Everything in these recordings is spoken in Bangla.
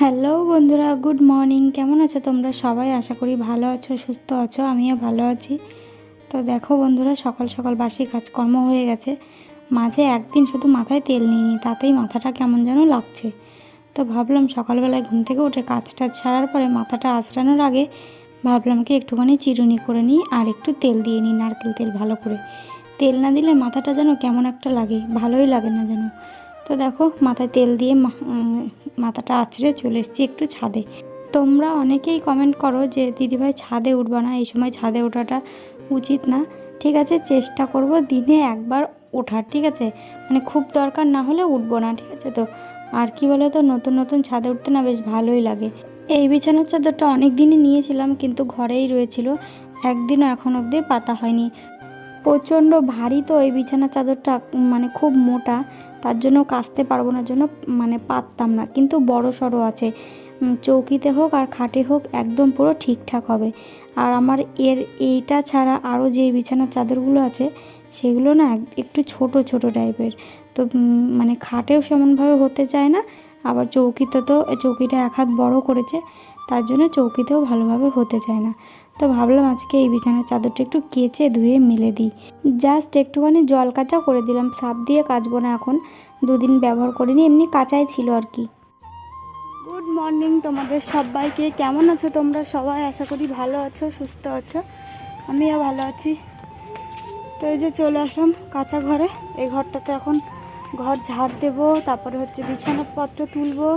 হ্যালো বন্ধুরা, গুড মর্নিং। কেমন আছো তোমরা? সবাই আশা করি ভালো আছো, সুস্থ আছো, আমিও ভালো আছি। তো দেখো বন্ধুরা, সকাল সকাল বাসি কাজকর্ম হয়ে গেছে। মাঝে একদিন শুধু মাথায় তেল নিইনি, তাতেই মাথাটা কেমন যেন লাগছে। তো ভাবলাম সকালবেলায় ঘুম থেকে উঠে কাজটা ছাড়ার পরে মাথাটা আঁচড়ানোর আগে ভাবলাম কি একটুখানি চিরুনি করে নিই আর একটু তেল দিয়ে নিই নারকেল তেল ভালো করে। তেল না দিলে মাথাটা যেন কেমন একটা লাগে, ভালোই লাগে না যেন। তো দেখো মাথায় তেল দিয়ে মাথাটা আছড়ে চলে এসেছি একটু ছাদে। তোমরা অনেকেই কমেন্ট করো যে, দিদিভাই ছাদে উঠবা না, এই সময় ছাদে ওঠাটা উচিত না। ঠিক আছে, চেষ্টা করব দিনে একবার ওঠার, ঠিক আছে? মানে খুব দরকার না হলে উঠবো না, ঠিক আছে তো? আর কি বলে তো নতুন নতুন ছাদে উঠতে না বেশ ভালোই লাগে। এই বিছানার চাদরটা অনেক দিনই নিয়েছিলাম, কিন্তু ঘরেই রয়েছিল। একদিনও এখন অবধি পাতা হয়নি। প্রচণ্ড ভারী তো এই বিছানার চাদরটা মানে খুব মোটা। তার জন্য কাচতে পারব না, জন্য মানে পারতাম না। কিন্তু বড় সড়ো আছে। চৌকিতে হোক আর খাটে হোক একদম পুরো ঠিকঠাক হবে। আর আমার এর এইটা ছাড়া আরও যে বিছানার চাদরগুলো আছে, সেগুলো না একটু ছোট ছোট টাইপের। তো মানে খাটেও সেমনভাবে হতে চায় না, আবার চৌকিতে তো, চৌকিটা এক হাত বড় করেছে, তার জন্য চৌকিতেও ভালোভাবে হতে চায় না। তো ভাবলাম আজকে এই বিছানার চাদরটা একটু কেচে ধুয়ে মেলে দিই। জাস্ট একটুখানি জল কাঁচাও করে দিলাম, সাপ দিয়ে কাচবো না এখন। দুদিন ব্যবহার করিনি, এমনি কাঁচাই ছিল আর কি। গুড মর্নিং তোমাদের সবাইকে। কেমন আছো তোমরা সবাই? আশা করি ভালো আছো, সুস্থ আছো। আমিও ভালো আছি। তো এই যে চলে আসলাম কাঁচা ঘরে। এই ঘরটাতে এখন ঘর ঝাড় দেবো, তারপরে হচ্ছে বিছানাপত্র তুলবো,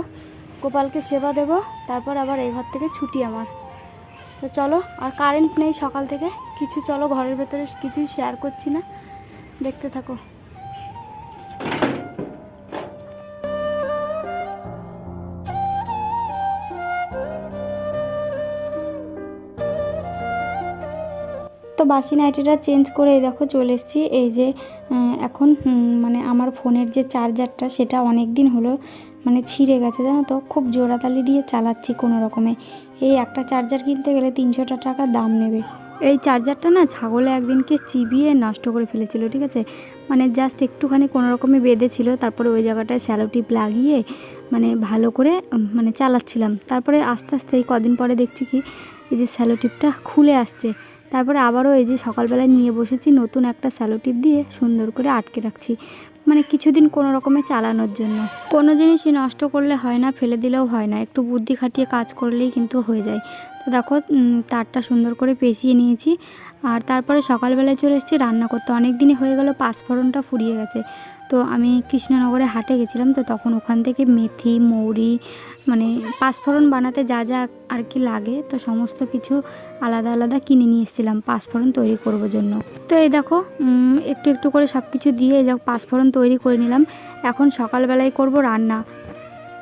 গোপালকে সেবা দেবো, তারপর আবার এই ঘর থেকে ছুটি আমার। তো চলো, আর কারেন্ট নেই সকাল থেকে। কিছু চলো, ঘরের ভেতরে কিছুই শেয়ার করছি না। দেখতে থাকো। তো বাসি নাইটিটা চেঞ্জ করে দেখো চলে এসেছি। এই যে এখন মানে আমার ফোনের যে চার্জারটা সেটা অনেক দিন হলো মানে ছিঁড়ে গেছে জানো তো। খুব জোড়াতালি দিয়ে চালাচ্ছি কোনো রকমে। এই একটা চার্জার কিনতে গেলে তিনশোটা টাকা দাম নেবে। এই চার্জারটা না ছাগলে একদিনকে চিবিয়ে নষ্ট করে ফেলেছিল, ঠিক আছে? মানে জাস্ট একটুখানি কোনো রকমে বেঁধেছিল, তারপরে ওই জায়গাটায় স্যালো টিপ লাগিয়ে মানে ভালো করে মানে চালাচ্ছিলাম। তারপরে আস্তে আস্তে এই কদিন পরে দেখছি কি, এই যে স্যালো টিপটা খুলে আসছে। তারপরে আবারও এই যে সকালবেলায় নিয়ে বসেছি, নতুন একটা স্যালো টিপ দিয়ে সুন্দর করে আটকে রাখছি। মানে কিছুদিন কোনো রকমে চালানোর জন্য। কোনো জিনিসই নষ্ট করলে হয় না, ফেলে দিলেও হয় না। একটু বুদ্ধি খাটিয়ে কাজ করলেই কিন্তু হয়ে যায়। তো দেখো তারটা সুন্দর করে পেঁচিয়ে নিয়েছি। আর তারপরে সকালবেলায় চলে এসেছি রান্না করতে। অনেক দিনই হয়ে গেল, পাঁচফোড়নটা ফুরিয়ে গেছে। তো আমি কৃষ্ণনগরে হাটে গেছিলাম, তো তখন ওখান থেকে মেথি, মৌরি মানে পাঁচফোড়ন বানাতে যা যা আর কি লাগে, তো সমস্ত কিছু আলাদা আলাদা কিনে নিয়ে এসেছিলাম, পাঁচফোড়ন তৈরি করব জন্য। তো এই দেখো একটু একটু করে সব কিছু দিয়ে এই দেখো পাঁচফোড়ন তৈরি করে নিলাম। এখন সকালবেলায় করব রান্না।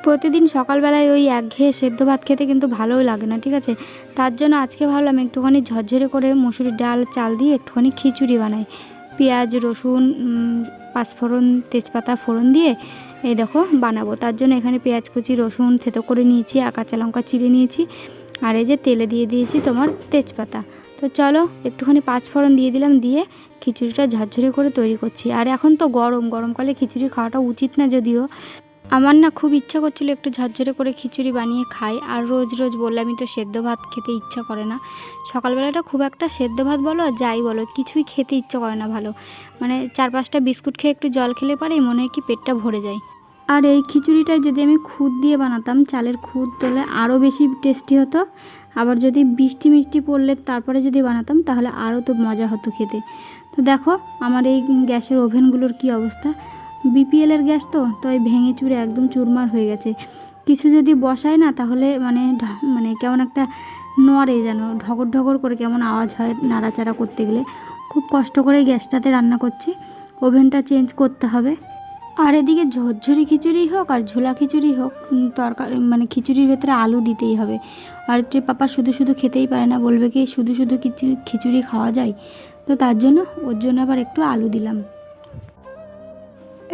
প্রতিদিন সকালবেলায় ওই একঘেয়ে সেদ্ধ ভাত খেতে কিন্তু ভালোই লাগে না, ঠিক আছে? তার জন্য আজকে ভাবলাম একটুখানি ঝরঝরে করে মসুরির ডাল, চাল দিয়ে একটুখানি খিচুড়ি বানাই। পেঁয়াজ, রসুন পাঁচ পাঁচফোড়ন, তেজপাতা, ফোড়ন দিয়ে এই দেখো বানাবো। তার জন্য এখানে পেঁয়াজ কুচি, রসুন থেতো করে নিয়েছি কাঁচা লঙ্কা চিড়ে নিয়েছি, আর এই যে তেলে দিয়ে দিয়েছি তোমার তেজপাতা। তো চলো একটুখানি পাঁচফোড়ন দিয়ে দিলাম, দিয়ে খিচুড়িটা ঝরঝরে করে তৈরি করছি। আর এখন তো গরম, গরমকালে খিচুড়ি খাওয়াটা উচিত না যদিও। আমার না খুব ইচ্ছা করছিল একটু ঝরঝরে করে খিচুড়ি বানিয়ে খাই, আর রোজ রোজ বললামই তো সেদ্ধ ভাত খেতে ইচ্ছা করে না। সকালবেলাটা খুব একটা সেদ্ধ ভাত বলো আর যাই বলো, কিছুই খেতে ইচ্ছা করে না ভালো। মানে চার পাঁচটা বিস্কুট খেয়ে একটু জল খেলে পারে, মনে হয় কি পেটটা ভরে যায়। আর এই খিচুড়িটা যদি আমি খুদ দিয়ে বানাতাম, চালের খুদ দিলে আরও বেশি টেস্টি হতো। আবার যদি বৃষ্টি মিষ্টি পড়লে তারপরে যদি বানাতাম, তাহলে আরও তো মজা হতো খেতে। তো দেখো, আমার এই গ্যাসের ওভেনগুলোর কি অবস্থা। বিপিএলের গ্যাস তো তো এই ভেঙে চুরে একদম চুরমার হয়ে গেছে। কিছু যদি বসায় না, তাহলে মানে মানে কেমন একটা নড়ে যেন, ঢগর ঢগর করে কেমন আওয়াজ হয় নাড়াচাড়া করতে গেলে। খুব কষ্ট করে গ্যাসটাতে রান্না করছি। ওভেনটা চেঞ্জ করতে হবে। আর এদিকে ঝরঝরি খিচুড়ি হোক আর ঝোলা খিচুড়ি হোক তরকারি মানে খিচুড়ির ভেতরে আলু দিতেই হবে। আর একটু পাপা শুধু শুধু খেতেই পারে না, বলবে কি শুধু শুধু খিচুড়ি খাওয়া যায়? তো তার জন্য ওর জন্য আবার একটু আলু দিলাম।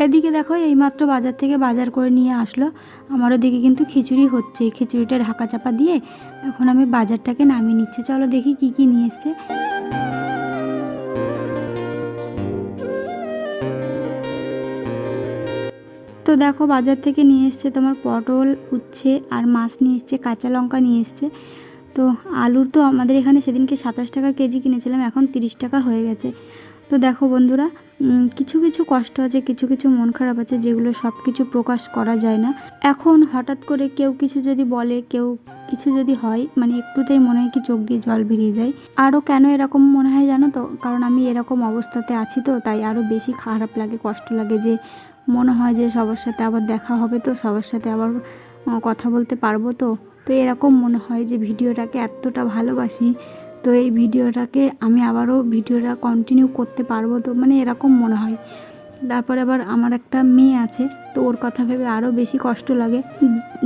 এদিকে দেখো, এইমাত্র বাজার থেকে বাজার করে নিয়ে আসলো। আমার ওদিকে কিন্তু খিচুড়ি হচ্ছে। খিচুড়িটা ঢাকা চাপা দিয়ে এখন আমি বাজারটাকে নামিয়ে নিচ্ছি। চলো দেখি কি কি নিয়ে এসছে। তো দেখো, বাজার থেকে নিয়ে এসছে তোমার পটল, উচ্ছে আর মাছ নিয়ে এসছে, কাঁচা লঙ্কা নিয়ে এসছে। তো আলুর তো আমাদের এখানে সেদিনকে সাতাশ টাকা কেজি কিনেছিলাম, এখন তিরিশ টাকা হয়ে গেছে। তো দেখো বন্ধুরা কিছু কিছু কষ্ট আছে, কিছু কিছু মন খারাপ আছে, যেগুলো সব কিছু প্রকাশ করা যায় না। এখন হঠাৎ করে কেউ কিছু যদি বলে, কেউ কিছু যদি হয় মানে একটুতেই মনে হয় কি চোখ দিয়ে জল বেরিয়ে যায়। আরও কেন এরকম মনে হয় জানো তো? কারণ আমি এরকম অবস্থাতে আছি তো, তাই আরও বেশি খারাপ লাগে, কষ্ট লাগে যে মনে হয় যে সবার সাথে আবার দেখা হবে তো, সবার সাথে আবার কথা বলতে পারব তো। তো এরকম মনে হয় যে ভিডিওটাকে এতটা ভালোবাসি তো এই ভিডিওটাকে আমি আবারও ভিডিওটা কন্টিনিউ করতে পারব তো মানে এরকম মনে হয়। তারপরে আবার আমার একটা মেয়ে আছে, তো ওর কথা ভেবে আরও বেশি কষ্ট লাগে।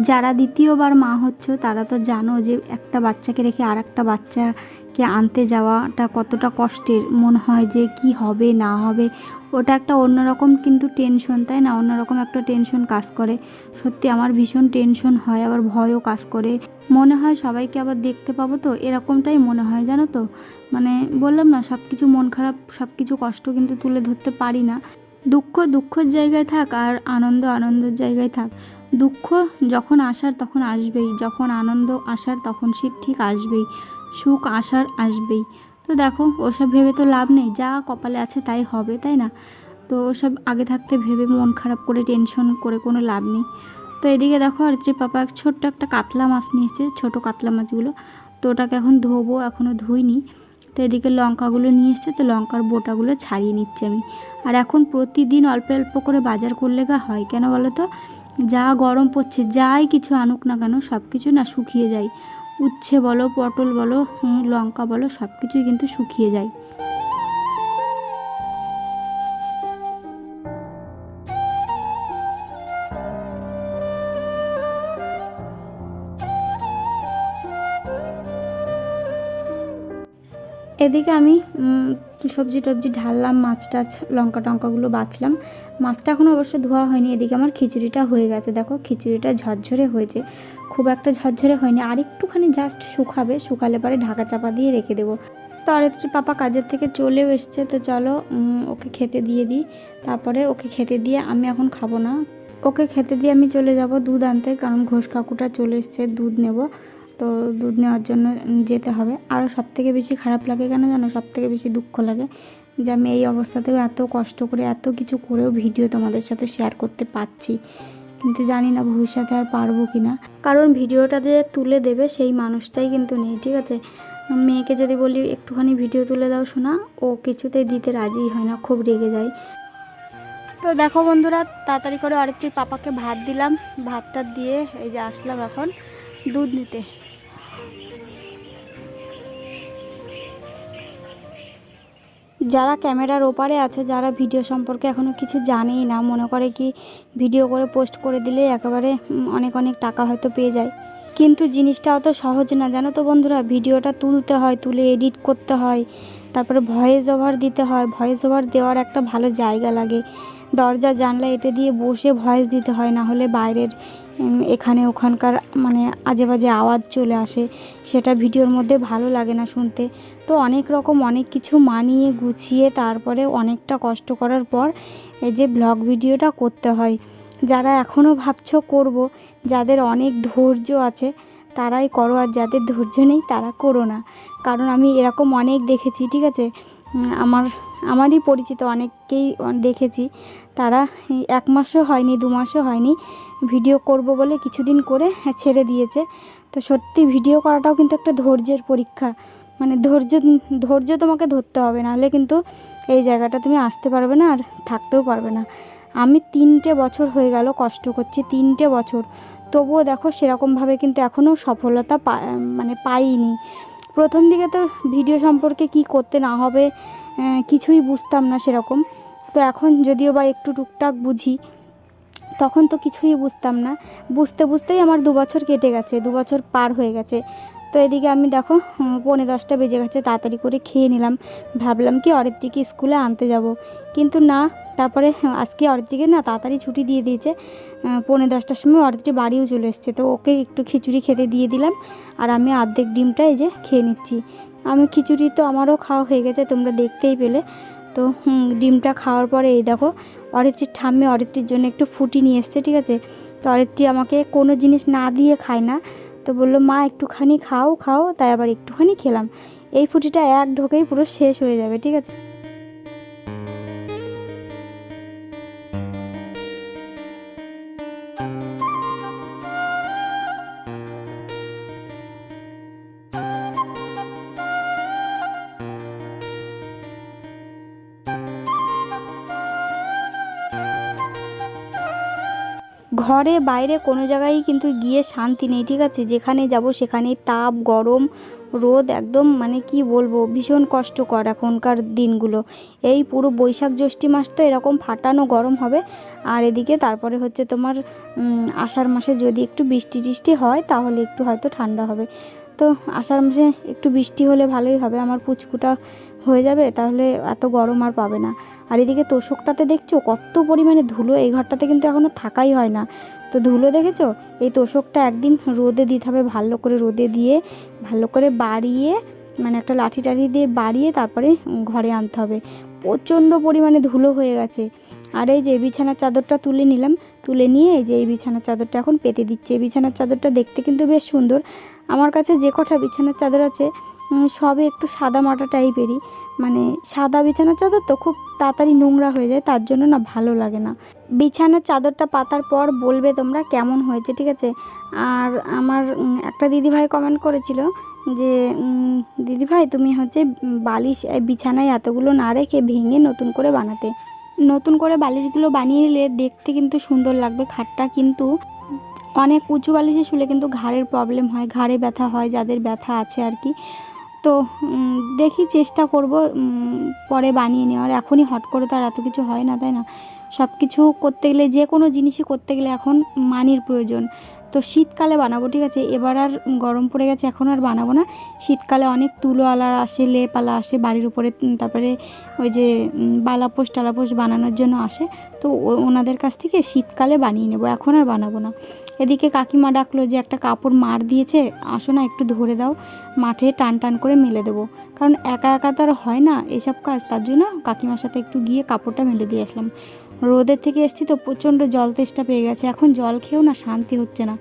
যারা দ্বিতীয়বার মা হচ্ছে, তারা তো জানো যে একটা বাচ্চাকে রেখে আর একটা বাচ্চাকে আনতে যাওয়াটা কতটা কষ্টের। মনে হয় যে কি হবে, না হবে ওটা একটা অন্যরকম কিন্তু টেনশন তাই না? অন্যরকম একটা টেনশন কাজ করে। সত্যি আমার ভীষণ টেনশন হয়, আবার ভয়ও কাজ করে। মনে হয় সবাইকে আবার দেখতে পাবো তো, এরকমটাই মনে হয়, জানো তো? মানে বললাম না সব কিছু মন খারাপ সব কিছু কষ্ট কিন্তু তুলে ধরতে পারি না। দুঃখ দুঃখের জায়গায় থাক আর আনন্দ আনন্দের জায়গায় থাক। দুঃখ যখন আসার তখন আসবেই, যখন আনন্দ আসার তখন সে ঠিক আসবেই, সুখ আসার আসবেই। তো দেখো, ওসব ভেবে তো লাভ নেই, যা কপালে আছে তাই হবে, তাই না? তো ওসব আগে থাকতে ভেবে মন খারাপ করে টেনশন করে কোনো লাভ নেই। তো এদিকে দেখো আর যে পাপা এক ছোট্ট একটা কাতলা মাছ নিয়ে এসেছে ছোটো কাতলা মাছগুলো। তো ওটাকে এখন ধোবো এখনও ধুইনি। তো এদিকে লঙ্কাগুলো নিয়ে এসছে, তো লঙ্কার বোটাগুলো ছাড়িয়ে নিচ্ছি আমি। আর এখন প্রতিদিন অল্প অল্প করে বাজার করলে গা হয়, কেন বলো তো? যা গরম পড়ছে, যাই কিছু আনুক না কেন সব কিছু না শুকিয়ে যায়। উচ্ছে বলো, পটল বলো লঙ্কা বলো সব কিছুই কিন্তু শুকিয়ে যায়। এদিকে আমি সবজি টবজি ঢাললাম, মাছ টাছ, লঙ্কা টঙ্কাগুলো বাছলাম। মাছটা এখনও অবশ্য ধোয়া হয়নি, এদিকে আমার খিচুড়িটা হয়ে গেছে। দেখো, খিচুড়িটা ঝরঝরে হয়েছে। খুব একটা ঝরঝরে হয়নি। আর একটুখানি জাস্ট শুকাবে, শুকালে পরে ঢাকা চাপা দিয়ে রেখে দেবো। তো আরেকটি পাপা কাজের থেকে চলেও এসছে, তো চলো ওকে খেতে দিয়ে দিই। তারপরে ওকে খেতে দিয়ে আমি এখন খাব না। ওকে খেতে দিয়ে আমি চলে যাব দুধ আনতে, কারণ ঘোষ কাকুটা চলে এসছে, দুধ নেব। তো দুধ নেওয়ার জন্য যেতে হবে। আরও সব থেকে বেশি খারাপ লাগে কেন জানো? সব থেকে বেশি দুঃখ লাগে যে আমি এই অবস্থাতেও এত কষ্ট করে, এত কিছু করেও ভিডিও তোমাদের সাথে শেয়ার করতে পারছি। কিন্তু জানি না ভবিষ্যতে আর পারব কি না কারণ ভিডিওটা যে তুলে দেবে সেই মানুষটাই কিন্তু নেই, ঠিক আছে? মেয়েকে যদি বলি, একটুখানি ভিডিও তুলে দাও শোনা ও কিছুতেই দিতে রাজি হয় না, খুব রেগে যায়। তো দেখো বন্ধুরা, তাড়াতাড়ি করে আরেকটি পাপাকে ভাত দিলাম। ভাতটা দিয়ে এই যে আসলাম এখন দুধ নিতে। যারা ক্যামেরার ওপারে আছে, যারা ভিডিও সম্পর্কে এখনও কিছু জানেই না, মনে করে কি ভিডিও করে পোস্ট করে দিলে একেবারে অনেক অনেক টাকা হয়তো পেয়ে যায়। কিন্তু জিনিসটা অত সহজ না, জানো তো বন্ধুরা, ভিডিওটা তুলতে হয়, তুলে এডিট করতে হয়, তারপরে ভয়েস ওভার দিতে হয় ভয়েস ওভার দেওয়ার একটা ভালো জায়গা লাগে। দরজা, জানলা এটা দিয়ে বসে ভয়েস দিতে হয়, না হলে বাইরের এখানে ওখানকার মানে আজে বাজে আওয়াজ চলে আসে। সেটা ভিডিওর মধ্যে ভালো লাগে না শুনতে। তো অনেক রকম অনেক কিছু মানিয়ে গুছিয়ে তারপরে অনেকটা কষ্ট করার পর এই যে ব্লগ ভিডিওটা করতে হয়। যারা এখনও ভাবছ করব, যাদের অনেক ধৈর্য আছে, তারাই করো। আর যাদের ধৈর্য নেই, তারা করো না। কারণ আমি এরকম অনেক দেখেছি, ঠিক আছে? আমার, আমারই পরিচিত অনেককেই দেখেছি। তারা এক মাসও হয়নি, দু মাসও হয়নি, ভিডিও করব বলে কিছুদিন করে ছেড়ে দিয়েছে। তো সত্যি ভিডিও করাটাও কিন্তু একটা ধৈর্যের পরীক্ষা। মানে ধৈর্য ধৈর্য তোমাকে ধরতে হবে, নাহলে কিন্তু এই জায়গাটা তুমি আসতে পারবে না আর থাকতেও পারবে না। আমি তিনটে বছর হয়ে গেল কষ্ট করছি, তিনটে বছর। তবুও দেখো সেরকমভাবে কিন্তু এখনও সফলতা মানে পাইনি। প্রথম দিকে তো ভিডিও সম্পর্কে কি করতে না হবে কিছুই বুঝতাম না সেরকম। তো এখন যদিও বা একটু টুকটাক বুঝি, তখন তো কিছুই বুঝতাম না। বুঝতে বুঝতেই আমার দু বছর কেটে গেছে, দু বছর পার হয়ে গেছে। তো এদিকে আমি দেখো পৌনে দশটা বেজে গেছে, তাড়াতাড়ি করে খেয়ে নিলাম। ভাবলাম কি অরিত্রিকে স্কুলে আনতে যাব। কিন্তু না তারপরে হ্যাঁ, আজকে অরিত্রিকে না তাড়াতাড়ি ছুটি দিয়ে দিয়েছে। পৌনে দশটার সময় অরিত্রি বাড়িও চলে এসছে। তো ওকে একটু খিচুড়ি খেতে দিয়ে দিলাম। আর আমি অর্ধেক ডিমটা এই যে খেয়ে নিচ্ছি। আমি খিচুড়ি তো আমারও খাওয়া হয়ে গেছে তোমরা দেখতেই পেলে। তো ডিমটা খাওয়ার পরে এই দেখো অরিত্রীর ঠাম্মে অরিত্রীর জন্য একটু ফুটি নিয়ে এসছে ঠিক আছে? তো অরিত্রী আমাকে কোনো জিনিস না দিয়ে খায় না। তো বলল মা একটুখানি খাও খাও। তাই আবার একটুখানি খেলাম। এই ফুটিটা এক ঢোকেই পুরো শেষ হয়ে যাবে ঠিক আছে? ঘরে বাইরে কোনো জায়গায় কিন্তু গিয়ে শান্তি নেই, ঠিক আছে? যেখানে যাব সেখানেই তাপ, গরম, রোদ একদম মানে কি বলব, ভীষণ কষ্টকর এখনকার দিনগুলো। এই পুরো বৈশাখ জ্যৈষ্ঠী মাস তো এরকম ফাটানো গরম হবে। আর এদিকে তারপরে হচ্ছে তোমার আষাঢ় মাসে যদি একটু বৃষ্টি টিষ্টি হয়, তাহলে একটু হয়তো ঠান্ডা হবে। তো আষাঢ় মাসে একটু বৃষ্টি হলে ভালোই হবে, আমার পুচকুটা হয়ে যাবে, তাহলে এত গরম আর পাবে না। আর এদিকে তোষকটাতে দেখছ, কত পরিমাণে ধুলো এই ঘরটাতে কিন্তু এখনও থাকাই হয় না। তো ধুলো দেখেছ? এই তোষকটা একদিন রোদে দিতে হবে, ভালো করে রোদে দিয়ে, ভালো করে বাড়িয়ে মানে একটা লাঠি টাঠি দিয়ে বাড়িয়ে তারপরে ঘরে আনতে হবে। প্রচণ্ড পরিমাণে ধুলো হয়ে গেছে। আর এই যে বিছানার চাদরটা তুলে নিলাম, তুলে নিয়ে এই যে এই বিছানার চাদরটা এখন পেতে দিচ্ছে। এই বিছানার চাদরটা দেখতে কিন্তু বেশ সুন্দর। আমার কাছে যে কটা বিছানার চাদর আছে সবে একটু সাদা মাটা টাইপেরই। মানে সাদা বিছানার চাদর তো খুব তাড়াতাড়ি নোংরা হয়ে যায়, তার জন্য না ভালো লাগে না। বিছানার চাদরটা পাতার পর বলবে তোমরা কেমন হয়েছে, ঠিক আছে? আর আমার একটা দিদিভাই কমেন্ট করেছিল যে দিদিভাই তুমি হচ্ছে বালিশ বিছানায় এতগুলো না রেখে ভেঙে নতুন করে বানাতে। নতুন করে বালিশগুলো বানিয়ে নিলে দেখতে কিন্তু সুন্দর লাগবে খাটটা কিন্তু অনেক উঁচু বালিশে শুলে কিন্তু ঘাড়ের প্রবলেম হয়, ঘাড়ে ব্যথা হয়, যাদের ব্যথা আছে আর কি। তো দেখি চেষ্টা করব পরে বানিয়ে নেওয়ার। এখনই হট করে তো আর এত কিছু হয় না, তাই না? সব কিছু করতে গেলে, যে কোনো জিনিসই করতে গেলে এখন মানির প্রয়োজন। তো শীতকালে বানাবো, ঠিক আছে? এবার আর গরম পড়ে গেছে, এখন আর বানাবো না। শীতকালে অনেক তুলো তুলোওয়ালা আসে, লেপালা আসে, বাড়ির উপরে তারপরে ওই যে বালাপোষ টালাপোষ বানানোর জন্য আসে। তো ওনাদের কাছ থেকে শীতকালে বানিয়ে নেব, এখন আর বানাবো না। এদিকে কাকিমা ডাকলো যে একটা কাপড় মার দিয়েছে, আসো না একটু ধরে দাও। মাঠে টান টান করে মেলে দেবো। কারণ একা একা তো আর হয় না এসব কাজ, তার জন্য কাকিমার সাথে একটু গিয়ে কাপড়টা মেলে দিয়ে আসলাম। রোদের থেকে এসছি তো প্রচণ্ড জল তেষ্টা পেয়ে গেছে, এখন জল খেয়েও না শান্তি হচ্ছে না।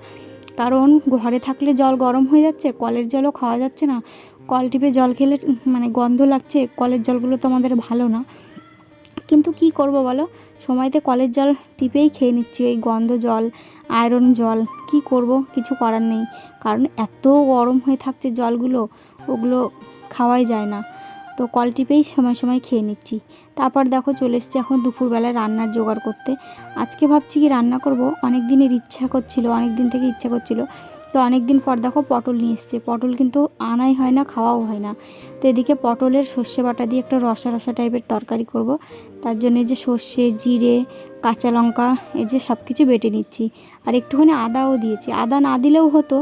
কারণ ঘরে থাকলে জল গরম হয়ে যাচ্ছে, কলের জলও খাওয়া যাচ্ছে না। কল টিপে জল খেলে মানে গন্ধ লাগছে, কলের জলগুলো তো আমাদের ভালো না। কিন্তু কি করব বলো? সময়তে কলের জল টিপেই খেয়ে নিচ্ছি, এই গন্ধ জল আয়রন জল, কি করব? কিছু করার নেই। কারণ এত গরম হয়ে থাকছে জলগুলো, ওগুলো খাওয়াই যায় না। তো কল টিপেই সময় সময় খেয়ে নিচ্ছি। তারপর দেখো চলে এসছে এখন দুপুরবেলায় রান্নার জোগাড় করতে। আজকে ভাবছি কি রান্না করব? অনেক দিনের ইচ্ছা করছিল অনেক দিন থেকে ইচ্ছা করছিল। তো অনেক দিন পর দেখো পটল নিয়ে এসছে। পটল কিন্তু আনাই হয় না, খাওয়াও হয় না। তো এদিকে পটলের সর্ষে বাটা দিয়ে একটা রসা রসা টাইপের তরকারি করব। তার জন্য যে সর্ষে, জিরে, কাঁচা লঙ্কা, এই যে সব কিছু বেটে নিচ্ছি। আর একটুখানি আদাও দিয়েছি। আদা না দিলেও হতো,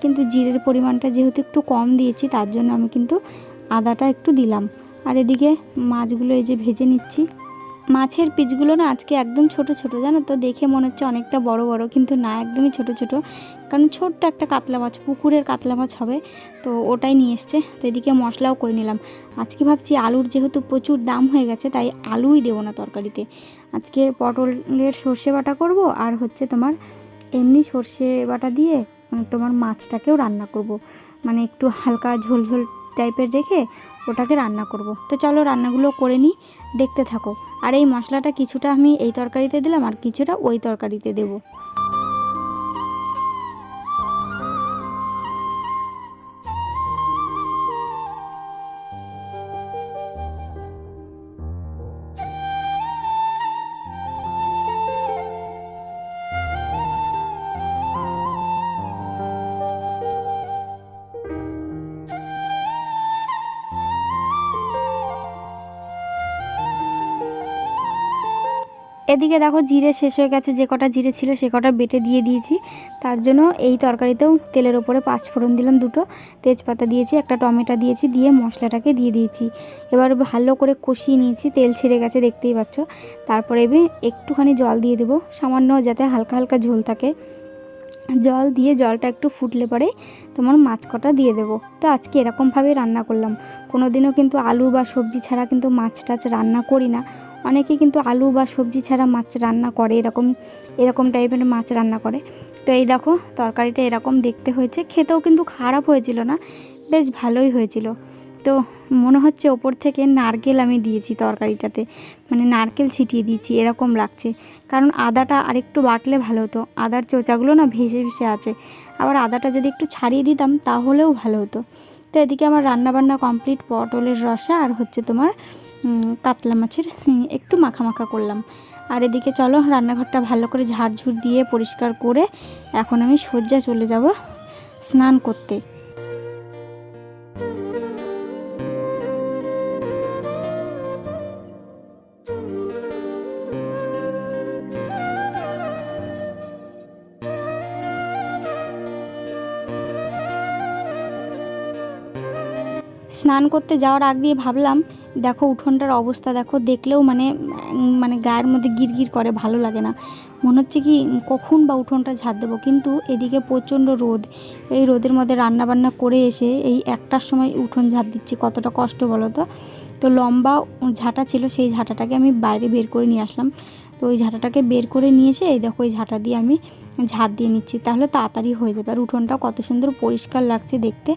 কিন্তু জিরের পরিমাণটা যেহেতু একটু কম দিয়েছি, তার জন্য আমি কিন্তু আদাটা একটু দিলাম। আর এদিকে মাছগুলো এই যে ভেজে নিচ্ছি। মাছের পিসগুলো না আজকে একদম ছোট ছোট, জানো তো? দেখে মনে হচ্ছে অনেকটা বড় বড়, কিন্তু না, একদমই ছোট ছোট। কারণ ছোট্ট একটা কাতলা মাছ, পুকুরের কাতলা মাছ হবে, তো ওটাই নিয়ে এসছে। তো এদিকে মশলাও করে নিলাম। আজকে ভাবছি আলুর যেহেতু প্রচুর দাম হয়ে গেছে, তাই আলুই দেবো না তরকারিতে। আজকে পটলের সর্ষে বাটা করব, আর হচ্ছে তোমার এমনি সর্ষে বাটা দিয়ে তোমার মাছটাকেও রান্না করব। মানে একটু হালকা ঝোল ঝোল টাইপের রেখে ওটাকে রান্না করব। তো চলো রান্নাগুলো করে নিই, দেখতে থাকো। আর এই মশলাটা কিছুটা আমি এই তরকারিতে দিলাম আর কিছুটা ওই তরকারিতে দেবো। এদিকে দেখো জিরে শেষ হয়ে গেছে, যে কটা জিরে ছিল সে কটা বেটে দিয়ে দিয়েছি। তার জন্য এই তরকারিতেও তেলের ওপরে পাঁচ ফোড়ন দিলাম দুটো। তেজপাতা দিয়েছি, একটা টমেটো দিয়েছি, দিয়ে মশলাটাকে দিয়ে দিয়েছি। এবার ভালো করে কষিয়ে নিয়েছি, তেল ছেড়ে গেছে, দেখতেই পাচ্ছ। তারপরে এবার একটুখানি জল দিয়ে দেবো, সামান্য যাতে হালকা হালকা ঝোল থাকে। জল দিয়ে জলটা একটু ফুটলে পরে তোমার মাছ কটা দিয়ে দেবো। তো আজকে এরকমভাবেই রান্না করলাম। কোনো দিনও কিন্তু আলু বা সবজি ছাড়া কিন্তু মাছ টাছ রান্না করি না। অনেকে কিন্তু আলু বা সবজি ছাড়া মাছ রান্না করে, এরকম এরকম টাইপের মাছ রান্না করে। তো এই দেখো, তরকারিটা এরকম দেখতে হয়েছে। খেতেও কিন্তু খারাপ হয়েছিল না, বেশ ভালোই হয়েছিল। তো মনে হচ্ছে ওপর থেকে নারকেল আমি দিয়েছি তরকারিটাতে মানে নারকেল ছিটিয়ে দিয়েছি, এরকম লাগছে। কারণ আদাটা আরেকটু বাটলে ভালো হতো। আদার চোচাগুলো না ভেসে ভেসে আছে। আবার আদাটা যদি একটু ছাড়িয়ে দিতাম, তাহলেও ভালো হতো। তো এদিকে আমার রান্নাবান্না কমপ্লিট পটলের রসা আর হচ্ছে তোমার কাতলা মাছের একটু মাখা মাখা করলাম। আর এদিকে চলো, রান্নাঘরটা ভালো করে ঝাড়ঝুড় দিয়ে পরিষ্কার করে এখন আমি সজ্জা চলে যাব স্নান করতে। স্নান করতে যাওয়ার আগ দিয়ে ভাবলাম, দেখো উঠোনটার অবস্থা দেখো, দেখলেও মানে মানে গায়ের মধ্যে গিরগির করে, ভালো লাগে না। মনে হচ্ছে কি কখন বা উঠোনটা ঝাড় দেবো। কিন্তু এদিকে প্রচণ্ড রোদ। এই রোদের মধ্যে রান্না বান্না করে এসে এই একটার সময় উঠোন ঝাড় দিচ্ছি, কতটা কষ্ট বলো তো? তো লম্বা ঝাঁটা ছিল, সেই ঝাঁটাটাকে আমি বাইরে বের করে নিয়ে আসলাম। তো ওই ঝাঁটাটাকে বের করে নিয়ে এসে এই দেখো, ওই ঝাঁটা দিয়ে আমি ঝাঁট দিয়ে নিচ্ছি। তাহলে তাড়াতাড়ি হয়ে যাবে। আর উঠোনটা কত সুন্দর পরিষ্কার লাগছে দেখতে,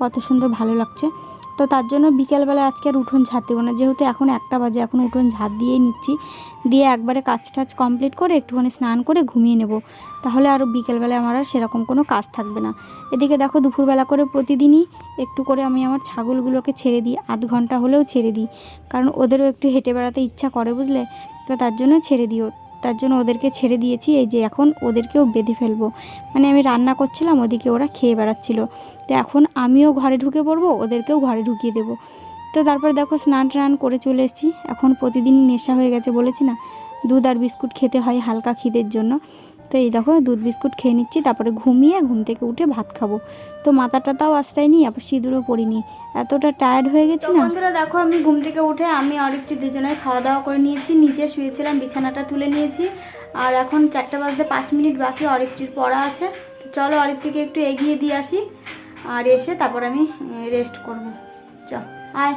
কত সুন্দর ভালো লাগছে। তো তার জন্য বিকেলবেলা আজকে আর উঠোন ঝাঁট দেবো না। যেহেতু এখন একটা বাজে, এখন উঠোন ঝাঁট দিয়েই নিচ্ছি। দিয়ে একবারে কাজ টাজ কমপ্লিট করে একটুখানি স্নান করে ঘুমিয়ে নেব। তাহলে আরও বিকেলবেলায় আমার আর সেরকম কোনো কাজ থাকবে না। এদিকে দেখো দুপুরবেলা করে প্রতিদিনই একটু করে আমি আমার ছাগলগুলোকে ছেড়ে দিই, আধ ঘণ্টা হলেও ছেড়ে দিই। কারণ ওদেরও একটু হেঁটে বেড়াতে ইচ্ছা করে বুঝলে? তো তার জন্য ছেড়ে দিও। তার জন্য ওদেরকে ছেড়ে দিয়েছি, এই যে এখন ওদেরকেও বেঁধে ফেলব। মানে আমি রান্না করছিলাম, ওদিকে ওরা খেয়ে বেড়াচ্ছিল। তো এখন আমিও ঘরে ঢুকে পড়ব, ওদেরকেও ঘরে ঢুকিয়ে দেবো। তো তারপর দেখো স্নান টান করে চলে এসেছি। এখন প্রতিদিন নেশা হয়ে গেছে বলেছি না, দুধ আর বিস্কুট খেতে হয় হালকা খিদের জন্য। তো এই দেখো দুধ বিস্কুট খেয়ে নিচ্ছি তারপরে ঘুমিয়ে ঘুম থেকে উঠে ভাত খাব। তো মাথাটাটাও আশ্রয়নি আবার সিঁদুরও পরিনি এতটা টায়ার্ড হয়ে গেছি না? বন্ধুরা দেখো আমি ঘুম থেকে উঠে আমি আর একটু দুজনে খাওয়া দাওয়া করে নিয়েছি নিচে শুয়েছিলাম বিছানাটা তুলে নিয়েছি। আর এখন চারটে বাজতে পাঁচ মিনিট বাকি অরেকটির পড়া আছে। তো চলো অরেকটিকে একটু এগিয়ে দিয়ে আসি আর এসে তারপর আমি রেস্ট করব। চ আয়।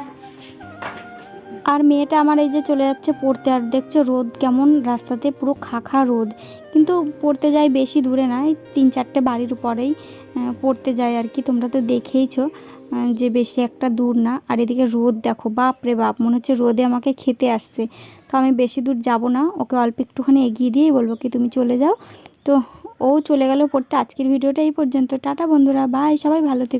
আর মেয়েটা আমার এই যে চলে যাচ্ছে পড়তে, আর দেখছ রোদ কেমন, রাস্তাতে পুরো খাখা রোদ। কিন্তু পড়তে যায় বেশি দূরে না তিন চারটে বাড়ির পরেই পড়তে যায় আর কি, তোমরা তো দেখেইছো যে বেশি একটা দূর না। আর এদিকে রোদ দেখো, বাপ রে বাপ, মনে হচ্ছে রোদে আমাকে খেতে আসছে। তো আমি বেশি দূর যাব না, ওকে অল্প একটুখানি এগিয়ে দিয়েই বলব কি, তুমি চলে যাও। তো ও চলে গেল পড়তে, আজকের ভিডিওটা এই পর্যন্ত, টাটা বন্ধুরা বাই সবাই ভালো থেকো।